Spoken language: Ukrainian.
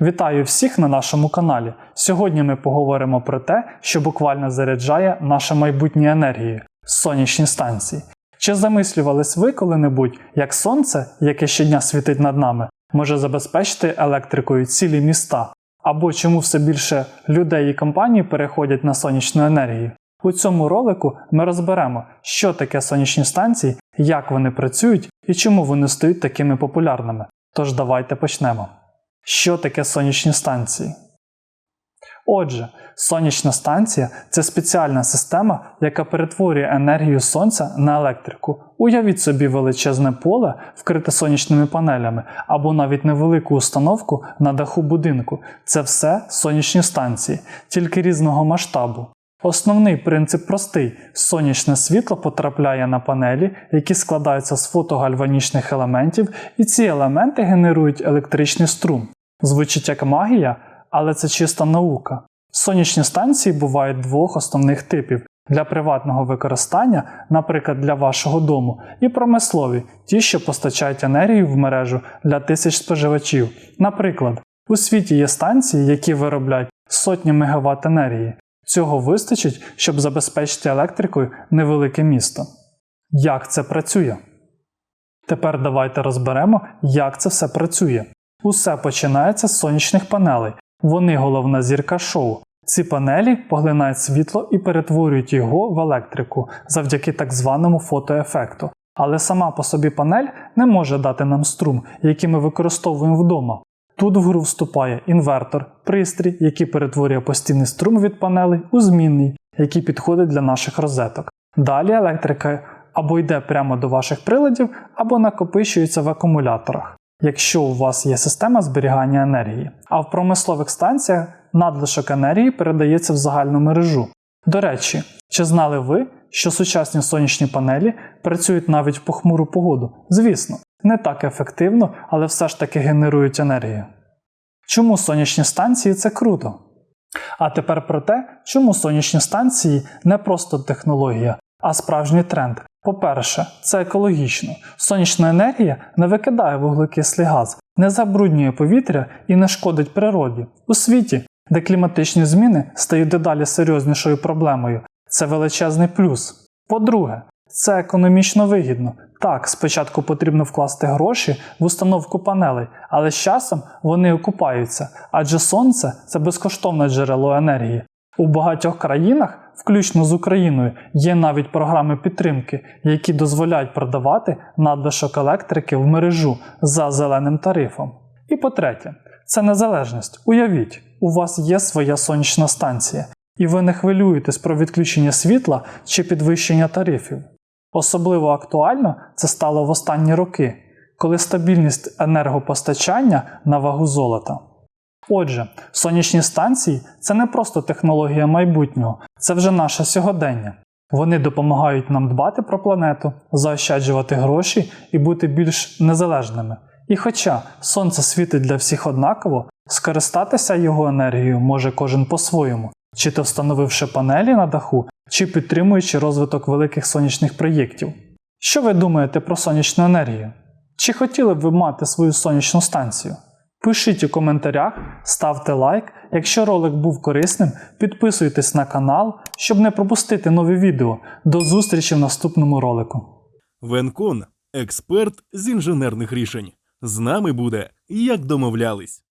Вітаю всіх на нашому каналі. Сьогодні ми поговоримо про те, що буквально заряджає наше майбутнє енергією сонячні станції. Чи замислювались ви коли-небудь, як сонце, яке щодня світить над нами, може забезпечити електрикою цілі міста? Або чому все більше людей і компаній переходять на сонячну енергію? У цьому ролику ми розберемо, що таке сонячні станції, як вони працюють і чому вони стають такими популярними. Тож давайте почнемо. Що таке сонячні станції? Отже, сонячна станція це спеціальна система, яка перетворює енергію сонця на електрику. Уявіть собі величезне поле, вкрите сонячними панелями, або навіть невелику установку на даху будинку. Це все сонячні станції, тільки різного масштабу. Основний принцип простий: сонячне світло потрапляє на панелі, які складаються з фотогальванічних елементів, і ці елементи генерують електричний струм. Звучить як магія, але це чиста наука. Сонячні станції бувають двох основних типів: для приватного використання, наприклад, для вашого дому, і промислові, ті, що постачають енергію в мережу для тисяч споживачів. Наприклад, у світі є станції, які виробляють сотні мегаватт енергії. Цього вистачить, щоб забезпечити електрикою невелике місто. Як це працює? Тепер давайте розберемо, як це все працює. Усе починається з сонячних панелей. Вони головна зірка шоу. Ці панелі поглинають світло і перетворюють його в електрику завдяки так званому фотоефекту. Але сама по собі панель не може дати нам струм, який ми використовуємо вдома. Тут в гру вступає інвертор, пристрій, який перетворює постійний струм від панелей у змінний, який підходить для наших розеток. Далі електрика або йде прямо до ваших приладів, або накопичується в акумуляторах, якщо у вас є система зберігання енергії. А в промислових станціях надлишок енергії передається в загальну мережу. До речі, чи знали ви, що сучасні сонячні панелі працюють навіть в похмуру погоду? Звісно, не так ефективно, але все ж таки генерують енергію. Чому сонячні станції це круто? А тепер про те, чому сонячні станції не просто технологія, а справжній тренд. По-перше, це екологічно. Сонячна енергія не викидає вуглекислий газ, не забруднює повітря і не шкодить природі. У світі, де кліматичні зміни стають дедалі серйознішою проблемою, це величезний плюс. По-друге, це економічно вигідно. Так, спочатку потрібно вкласти гроші в установку панелей, але з часом вони окупаються, адже сонце це безкоштовне джерело енергії. У багатьох країнах, включно з Україною, є навіть програми підтримки, які дозволяють продавати надлишок електрики в мережу за зеленим тарифом. І по-третє, це незалежність. Уявіть, у вас є своя сонячна станція, і ви не хвилюєтесь про відключення світла чи підвищення тарифів. Особливо актуально це стало в останні роки, коли стабільність енергопостачання на вагу золота. Отже, сонячні станції це не просто технологія майбутнього, це вже наше сьогодення. Вони допомагають нам дбати про планету, заощаджувати гроші і бути більш незалежними. І хоча сонце світить для всіх однаково, скористатися його енергією може кожен по-своєму, чи то встановивши панелі на даху, чи підтримуючи розвиток великих сонячних проєктів. Що ви думаєте про сонячну енергію? Чи хотіли б ви мати свою сонячну станцію? Пишіть у коментарях, ставте лайк. Якщо ролик був корисним, підписуйтесь на канал, щоб не пропустити нові відео. До зустрічі в наступному ролику. Венкон експерт з інженерних рішень. З нами буде, як домовлялись.